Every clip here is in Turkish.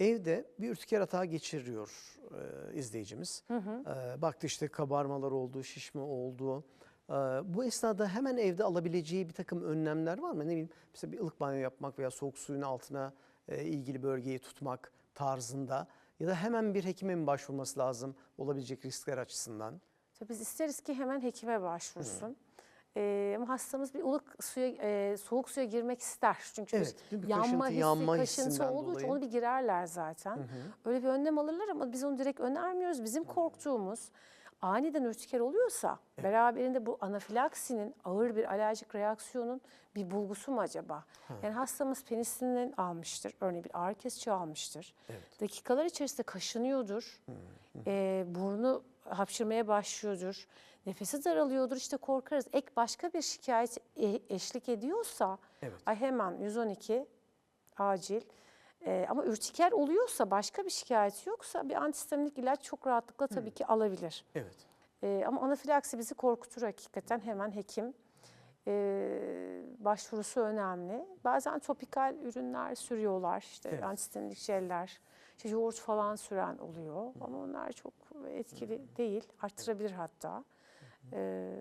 Evde bir ürtiker hata geçiriyor e, izleyicimiz. E, baktı işte kabarmalar oldu, şişme oldu. E, bu esnada hemen evde alabileceği bir takım önlemler var mı? Ne bileyim mesela bir ılık banyo yapmak veya soğuk suyun altına e, ilgili bölgeyi tutmak tarzında ya da hemen bir hekime mi başvurması lazım olabilecek riskler açısından? Tabii biz isteriz ki hemen hekime başvursun. Ee, ama hastamız bir ılık suya, e, soğuk suya girmek ister. Çünkü Evet, bir yanma kaşıntı, hissi, yanma kaşıntı hissinden olduğu için onu bir girerler zaten. Öyle bir önlem alırlar ama biz onu direkt önermiyoruz. Bizim korktuğumuz aniden ürtiker oluyorsa beraberinde bu anafilaksinin ağır bir alerjik reaksiyonun bir bulgusu mu acaba? Yani hastamız penisilin almıştır. Örneğin bir ağrı kesici almıştır. Dakikalar içerisinde kaşınıyordur. Ee, burnu hapşırmaya başlıyordur. Nefesi daralıyordur. İşte korkarız. Ek başka bir şikayet e- eşlik ediyorsa Evet. ay hemen 112 acil. Ee, ama ürtiker oluyorsa başka bir şikayet yoksa bir antihistaminik ilaç çok rahatlıkla tabii ki alabilir. Evet. Ee, ama anafilaksi bizi korkutur hakikaten hemen hekim ee, başvurusu önemli. Bazen topikal ürünler sürüyorlar işte Evet. antihistaminik jeller, işte yoğurt falan süren oluyor ama onlar çok etkili değil, arttırabilir hatta. Ee,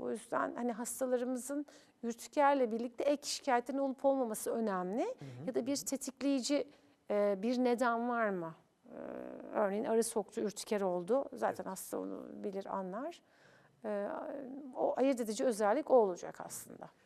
o yüzden hani hastalarımızın ürtikerle birlikte ek şikayetlerin olup olmaması önemli. Ya da bir tetikleyici e, bir neden var mı? Ee, örneğin arı soktu, ürtiker oldu. Zaten hasta onu bilir, anlar. O ayırt edici özellik o olacak aslında.